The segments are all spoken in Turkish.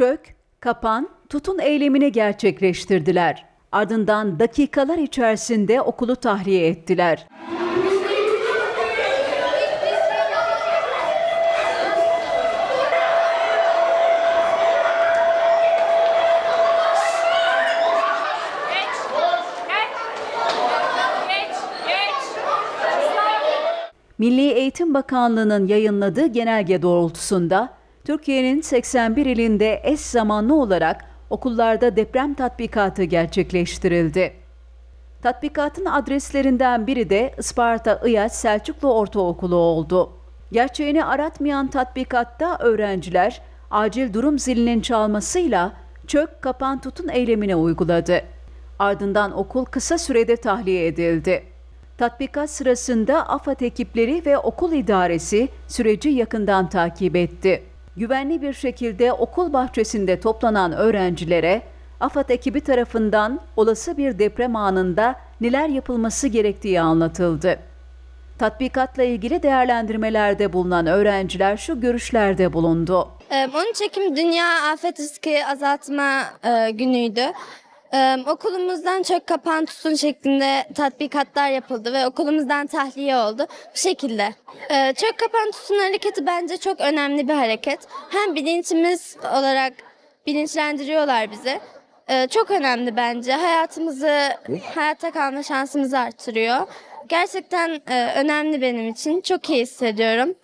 çök, kapan, tutun eylemini gerçekleştirdiler. Ardından dakikalar içerisinde okulu tahliye ettiler. Milli Eğitim Bakanlığı'nın yayınladığı genelge doğrultusunda Türkiye'nin 81 ilinde eş zamanlı olarak okullarda deprem tatbikatı gerçekleştirildi. Tatbikatın adreslerinden biri de Isparta İyaç Selçuklu Ortaokulu oldu. Gerçeğini aratmayan tatbikatta öğrenciler acil durum zilinin çalmasıyla çök kapan tutun eylemine uyguladı. Ardından okul kısa sürede tahliye edildi. Tatbikat sırasında AFAD ekipleri ve okul idaresi süreci yakından takip etti. Güvenli bir şekilde okul bahçesinde toplanan öğrencilere AFAD ekibi tarafından olası bir deprem anında neler yapılması gerektiği anlatıldı. Tatbikatla ilgili değerlendirmelerde bulunan öğrenciler şu görüşlerde bulundu. Ee, 13 Ekim Dünya Afet Riski Azaltma e, günüydü. Ee, okulumuzdan çök kapan tutun şeklinde tatbikatlar yapıldı ve okulumuzdan tahliye oldu. Bu şekilde. Ee, çök kapan tutun hareketi bence çok önemli bir hareket. Hem bilinçimiz olarak bilinçlendiriyorlar bizi. Ee, çok önemli bence. Hayatımızı, hayatta kalma şansımızı artırıyor. Gerçekten e, önemli benim için. Çok iyi hissediyorum.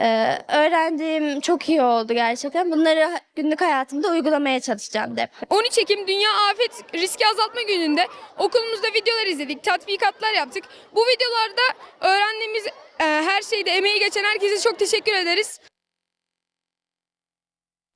Ee, öğrendiğim çok iyi oldu gerçekten. Bunları günlük hayatımda uygulamaya çalışacağım de. 13 Ekim Dünya Afet Riski Azaltma Günü'nde okulumuzda videolar izledik, tatbikatlar yaptık. Bu videolarda öğrendiğimiz e, her şeyde emeği geçen herkese çok teşekkür ederiz.